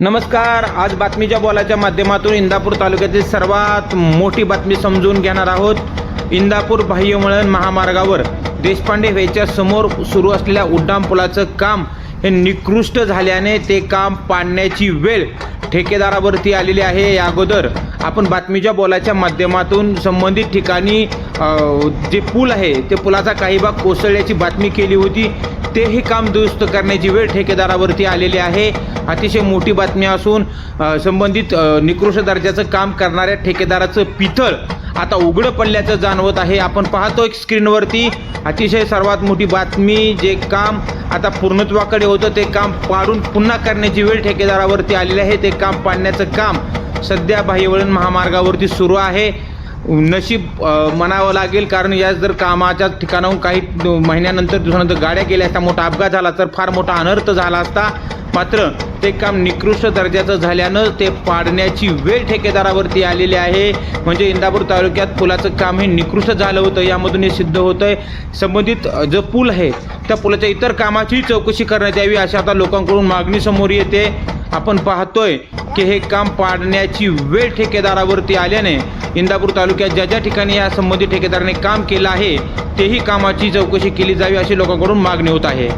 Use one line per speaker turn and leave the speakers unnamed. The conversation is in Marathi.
नमस्कार आज बातमीच्या बोलाच्या माध्यमातून इंदापूर तालुक्यातील सर्वात मोठी बातमी समजून घेणार आहोत. इंदापूर बाह्यवळण महामार्गावर देशपांडे व्हायच्या समोर सुरू असलेल्या उड्डाणपुलाचं काम हे निकृष्ट झाल्याने ते काम पाडण्याची वेळ ठेकेदारावरती आलेली आहे. या अगोदर आपण बातमीच्या बोलाच्या माध्यमातून संबंधित ठिकाणी जे पूल आहे ते पुलाचा काही भाग कोसळल्याची बातमी केली होती. तेही काम दुरुस्त करण्याची वेळ ठेकेदारावरती आलेली आहे. अतिशय मोठी बातमी असून संबंधित निकृष्ट दर्जाचं काम करणाऱ्या ठेकेदाराचं पितळ आता उघडं पडल्याचं जाणवत आहे. आपण पाहतो एक स्क्रीनवरती अतिशय सर्वात मोठी बातमी जे काम आता पूर्णत्वाकडे होतं ते काम पाडून पुन्हा करण्याची वेळ ठेकेदारावरती आलेली आहे. ते काम पाडण्याचं काम सध्या बाह्यवळण महामार्गावरती सुरू आहे. नशीब म्हणावं लागेल. कारण या जर कामाच्या ठिकाणाहून काही महिन्यानंतर दिवसानंतर गाड्या गेल्या असता मोठा अपघात झाला तर फार मोठा अनर्थ झाला असता. मात्र ते काम निकृष्ट दर्जाचं झाल्यानं ते पाडण्याची वेळ ठेकेदारावरती आलेली आहे. म्हणजे इंदापूर तालुक्यात पुलाचं काम हे निकृष्ट झालं होतं यामधून हे सिद्ध होतं आहे संबंधित जो पूल आहे त्या पुलाच्या इतर कामाची चौकशी करण्यात यावी अशा आता लोकांकडून मागणी समोर येते. आपण पाहतोय की हे काम पाडण्याची वेळ ठेकेदारावरती आल्याने इंदापूर तालुक्यात ज्या ज्या ठिकाणी या संबंधित ठेकेदाराने काम केलं आहे तेही कामाची चौकशी केली जावी अशी लोकांकडून मागणी होत आहे.